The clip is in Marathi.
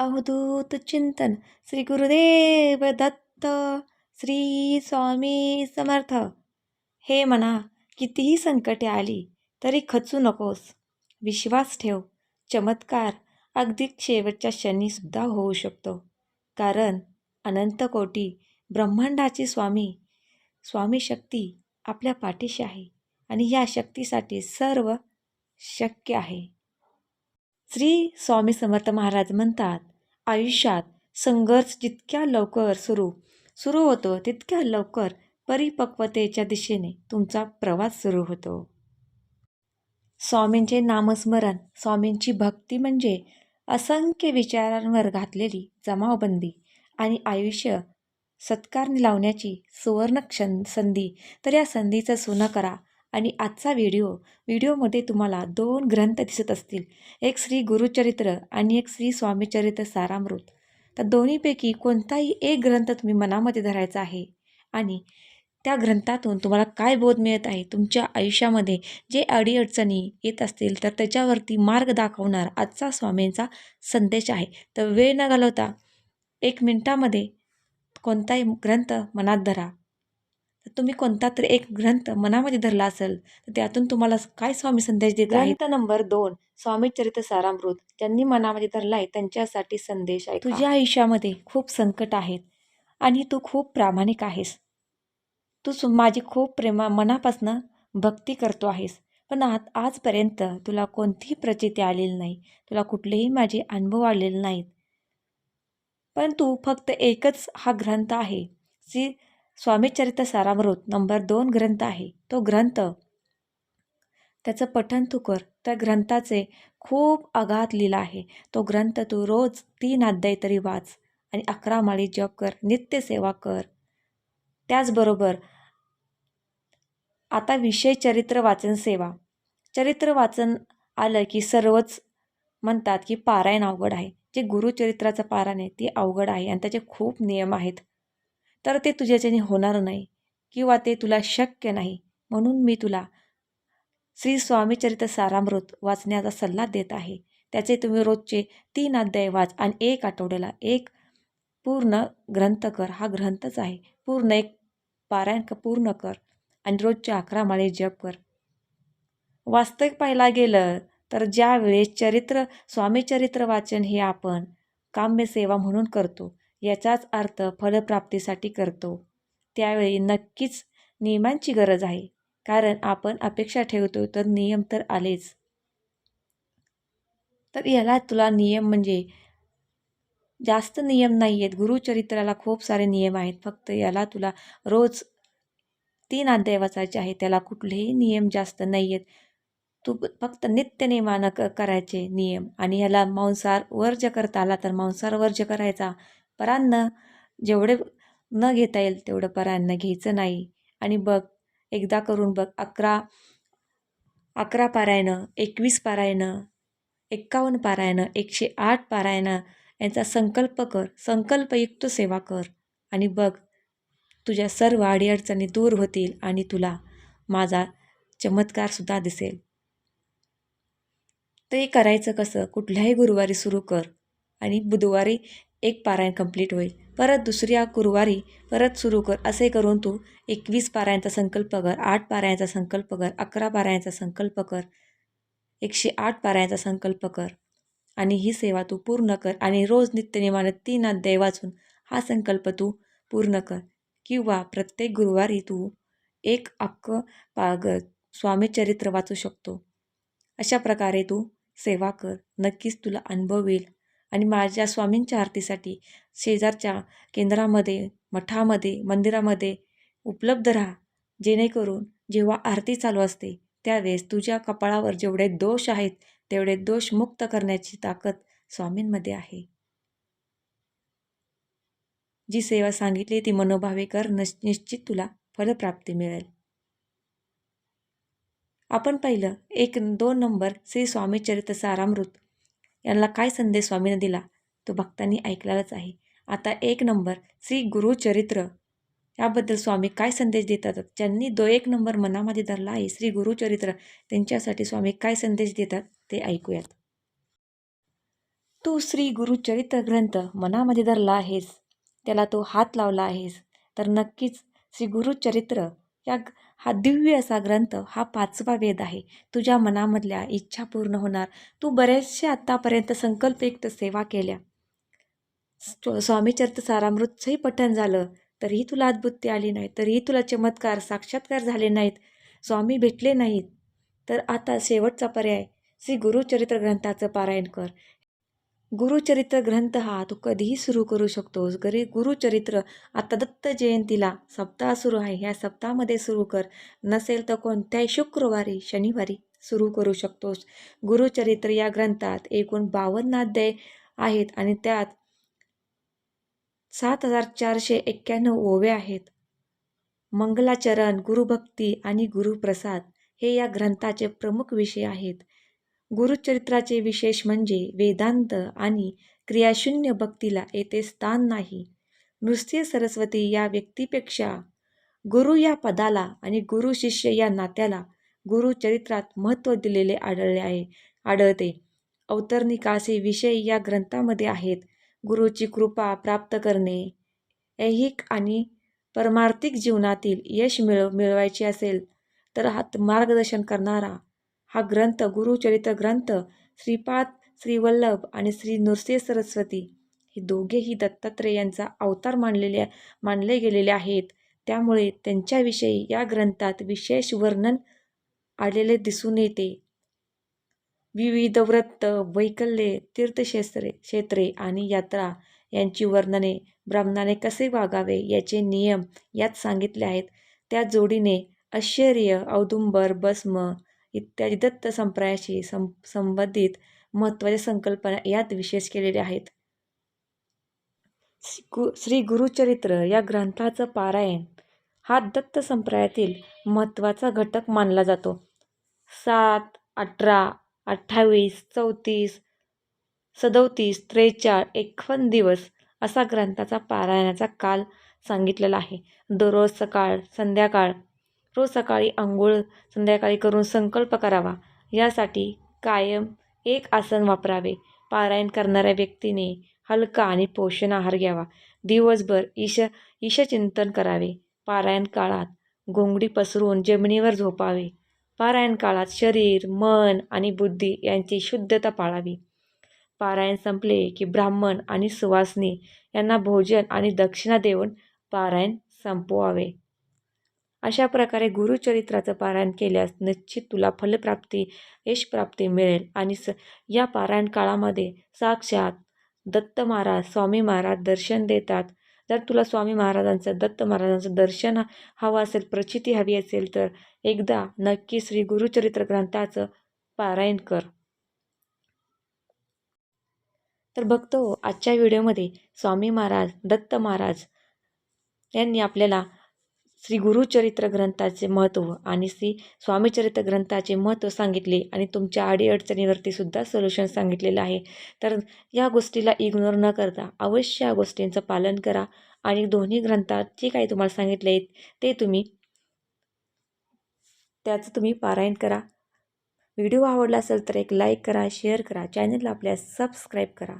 अवधूत चिंतन श्री गुरुदेव दत्त श्री स्वामी समर्थ हे मना कितीही संकटे आली तरी खचू नकोस विश्वास ठेव चमत्कार अगदी शेवटच्या क्षणीसुद्धा होऊ शकतो कारण अनंत कोटी ब्रह्मांडाची स्वामी स्वामी शक्ती आपल्या पाठीशी आहे आणि या शक्तीसाठी सर्व शक्य आहे श्री स्वामी समर्थ महाराज म्हणतात आयुष्यात संघर्ष जितक्या लवकर सुरू सुरू होतो तितक्या लवकर परिपक्वतेच्या दिशेने तुमचा प्रवास सुरू होतो. स्वामींचे नामस्मरण स्वामींची भक्ती म्हणजे असंख्य विचारांवर घातलेली जमावबंदी आणि आयुष्य सत्कारने लावण्याची सुवर्ण क्षण संधी. तर या संधीचं सोनं करा. आणि आजचा व्हिडिओ व्हिडिओमध्ये तुम्हाला दोन ग्रंथ दिसत असतील. एक श्री गुरुचरित्र आणि एक श्री स्वामीचरित्र सारामृत. तर दोन्हीपैकी कोणताही एक ग्रंथ तुम्ही मनामध्ये धरायचा आहे आणि त्या ग्रंथातून तुम्हाला काय बोध मिळत आहे तुमच्या आयुष्यामध्ये जे अडीअडचणी येत असतील तर त्याच्यावरती मार्ग दाखवणार आजचा स्वामींचा संदेश आहे. तर वेळ न घालवता एक मिनटामध्ये कोणताही ग्रंथ मनात धरा. तर तुम्ही कोणता तरी एक ग्रंथ मनामध्ये धरला असेल तर त्यातून तुम्हाला काय स्वामी संदेश देत आहे ग्रंथ नंबर दोन स्वामी चरित्र सारामृत. ज्यांनी मनामध्ये धरला आहे त्यांच्यासाठी संदेश आहे तुझ्या आयुष्यामध्ये खूप संकट आहेत आणि तू खूप प्रामाणिक आहेस. तू सु माझी खूप प्रेमा मनापासनं भक्ती करतो आहेस. पण आज आजपर्यंत तुला कोणतीही प्रचिती आलेली नाही. तुला कुठलेही माझे अनुभव आलेले नाहीत. पण तू फक्त एकच हा ग्रंथ आहे श्री स्वामीचरित्र सारामृत नंबर दोन ग्रंथ आहे. तो ग्रंथ त्याचं पठण तू कर. त्या ग्रंथाचे खूप आघात लिहिला आहे. तो ग्रंथ तू रोज तीन अध्याय तरी वाच आणि अकरा माळी जप कर. नित्यसेवा कर. त्याचबरोबर आता विषय चरित्र वाचन सेवा. चरित्र वाचन आलं की सर्वच म्हणतात की पारायण अवघड आहे. जे गुरुचरित्राचं पारायण आहे ते अवघड आहे आणि त्याचे खूप नियम आहेत. तर ते तुझ्याच्याने होणार नाही किंवा ते तुला शक्य नाही म्हणून मी तुला श्री स्वामीचरित्र सारामृत वाचण्याचा सल्ला देत आहे. त्याचे तुम्ही रोजचे तीन अध्याय वाच आणि एक आठवड्याला एक पूर्ण ग्रंथ कर. हा ग्रंथच आहे. पूर्ण एक पारायण पूर्ण कर आणि रोजच्या अकरा माळे जप कर. वास्तविक पाहायला गेलं तर ज्यावेळेस चरित्र स्वामीचरित्र वाचन हे आपण काम्यसेवा म्हणून करतो याचाच अर्थ फलप्राप्तीसाठी करतो. त्यावेळी नक्कीच नियमांची गरज आहे. कारण आपण अपेक्षा ठेवतो तर नियम तर आलेच. तर याला तुला नियम म्हणजे जास्त नियम नाही आहेत गुरुचरित्राला खूप सारे नियम आहेत. फक्त याला तुला रोज तीन अध्याय वाचायचे आहे त्याला कुठलेही नियम जास्त नाही आहेत तू फक्त नित्यनेमानं क करायचे नियम. आणि ह्याला मांसार वर्ज करता आला तर मांसार वर्ज करायचा. परान्न जेवढे न घेता येईल तेवढं परान्न घ्यायचं नाही. आणि बघ एकदा करून बघ अकरा अकरा पारायणं एकवीस पारायणं एक्कावन्न पारायणं एकशे आठ पारायणं यांचा संकल्प कर. संकल्पयुक्त सेवा कर. आणि बघ तुझ्या सर्व अडीअडचणी दूर होतील आणि तुला माझा चमत्कारसुद्धा दिसेल. ते करायचं कसं? कुठल्याही गुरुवारी सुरू कर. आणि बुधवारी एक पारायण कंप्लीट होईल. परत दुसऱ्या गुरुवारी परत सुरू कर. असे करून तू एकवीस पारायणचा संकल्प कर आठ पारायणचा संकल्प कर अकरा पारायणचा संकल्प कर एकशे आठ पारायणचा संकल्प कर आणि ही सेवा तू पूर्ण कर आणि रोज नित्यनेमानं तीन अध्याय वाचून हा संकल्प तू पूर्ण कर. किंवा प्रत्येक गुरुवारी तू एक अक्क पाग स्वामीचरित्र वाचू शकतो. अशा प्रकारे तू सेवा कर. नक्कीच तुला अनुभव येईल. आणि माझ्या स्वामींच्या आरतीसाठी शेजारच्या केंद्रामध्ये मठामध्ये मंदिरामध्ये उपलब्ध राहा. जेणेकरून जेव्हा आरती चालू असते त्यावेळेस तुझ्या कपाळावर जेवढे दोष आहेत तेवढे दोष मुक्त करण्याची ताकद स्वामींमध्ये आहे. जी सेवा सांगितली ती मनोभावे कर निश्चित तुला फलप्राप्ती मिळेल. आपण पाहिलं एक दोन नंबर श्री स्वामी चरित्र सारामृत यांना काय संदेश स्वामीने दिला? तो भक्तांनी ऐकलेलाच आहे. आता एक नंबर श्री गुरुचरित्र याबद्दल स्वामी काय संदेश देतात? ज्यांनी दो एक नंबर मनामध्ये धरला आहे श्री गुरुचरित्र त्यांच्यासाठी स्वामी काय संदेश देतात ते ऐकूयात. तू श्री गुरुचरित्र ग्रंथ मनामध्ये धरला आहेस त्याला तो हात लावला आहेस तर नक्कीच श्री गुरुचरित्र या हा दिव्य असा ग्रंथ हा पाचवा वेद आहे. तुझ्या मनामधल्या इच्छा पूर्ण होणार. तू बरेचसे आत्तापर्यंत संकल्पयुक्त सेवा केल्या. स्वामी स्वामीचरित्र सारामृतचंही पठण झालं. तरीही तुला अद्भुती आली नाही तरीही तुला चमत्कार साक्षात्कार झाले नाहीत. स्वामी भेटले नाहीत. तर आता शेवटचा पर्याय. श्री गुरुचरित्र ग्रंथाचं पारायण कर. गुरुचरित्र ग्रंथ हा तू कधीही सुरू करू शकतोस घरी गुरुचरित्र आता दत्त जयंतीला सप्ताह सुरू आहे ह्या सप्ताहामध्ये सुरू कर. नसेल तर कोणत्याही शुक्रवारी शनिवारी सुरू करू शकतोस. गुरुचरित्र या ग्रंथात एकूण बावन्न अध्याय आहेत आणि त्यात सात हजार चारशे एक्क्याण्णव ओवे आहेत. मंगलाचरण गुरुभक्ती आणि गुरुप्रसाद हे या ग्रंथाचे प्रमुख विषय आहेत. गुरुचरित्राचे विशेष म्हणजे वेदांत आणि क्रियाशून्य भक्तीला येथे स्थान नाही. नृसिंह सरस्वती या व्यक्तीपेक्षा गुरु या पदाला आणि गुरु शिष्य या नात्याला गुरुचरित्रात महत्त्व दिलेले आढळले आहे आढळते. अवतरणिकाचे विषय या ग्रंथामध्ये आहेत. गुरुची कृपा प्राप्त करणे ऐहिक आणि परमार्थिक जीवनातील यश मिळव मिळवायचे असेल तर हात मार्गदर्शन करणारा हा ग्रंथ गुरुचरित्र ग्रंथ श्रीपाद श्रीवल्लभ आणि श्री नृसिंह सरस्वती हे दोघेही दत्तात्रय यांचा अवतार मानलेले मानले गेलेले आहेत. त्यामुळे त्यांच्याविषयी या ग्रंथात विशेष वर्णन आलेले दिसून येते. विविध व्रत वैकल्ये तीर्थक्षेत्रे क्षेत्रे आणि यात्रा यांची वर्णने ब्राह्मणाने कसे वागावे याचे नियम यात सांगितले आहेत. त्या जोडीने ऐश्वर्य औदुंबर भस्म इत्यादी दत्त संप्रदायाशी सं संबंधित महत्त्वाच्या संकल्पना यात विशेष केलेल्या आहेत. श्री गु श्री गुरुचरित्र या ग्रंथाचं पारायण हा दत्त संप्रदायातील महत्त्वाचा घटक मानला जातो. सात अठरा अठ्ठावीस चौतीस सदोतीस त्रेचाळ एकवन दिवस असा ग्रंथाचा पारायणाचा काल सांगितलेला आहे. दररोज सकाळ संध्याकाळ रोज सकाळी आंघोळ संध्याकाळी करून संकल्प करावा. यासाठी कायम एक आसन वापरावे. पारायण करणाऱ्या व्यक्तीने हलका आणि पोषण आहार घ्यावा. दिवसभर ईश ईशचिंतन करावे. पारायण काळात घोंगडी पसरून जमिनीवर झोपावे. पारायण काळात शरीर मन आणि बुद्धी यांची शुद्धता पाळावी. पारायण संपले की ब्राह्मण आणि सुवासनी यांना भोजन आणि दक्षिणा देऊन पारायण संपवावे. अशा प्रकारे गुरुचरित्राचं पारायण केल्यास निश्चित तुला फलप्राप्ती यशप्राप्ती मिळेल. आणि स या पारायण काळामध्ये साक्षात दत्त महाराज स्वामी महाराज दर्शन देतात. जर तुला स्वामी महाराजांचं दत्त महाराजांचं दर्शन हवं असेल प्रचिती हवी असेल तर एकदा नक्की श्री गुरुचरित्र ग्रंथाचं पारायण कर. तर बघतो आजच्या व्हिडिओमध्ये स्वामी महाराज दत्त महाराज यांनी आपल्याला श्री गुरुचरित्र ग्रंथाचे महत्त्व आणि श्री स्वामीचरित्र ग्रंथाचे महत्त्व सांगितले आणि तुमच्या अडीअडचणीवरती सुद्धा सोल्युशन सांगितलेलं आहे. तर या गोष्टीला इग्नोर न करता अवश्य या गोष्टींचं पालन करा आणि दोन्ही ग्रंथात जे काही तुम्हाला सांगितले आहेत ते तुम्ही त्याचं तुम्ही पारायण करा. व्हिडिओ आवडला असेल तर एक लाईक करा शेअर करा. चॅनलला आपल्या सबस्क्राईब करा.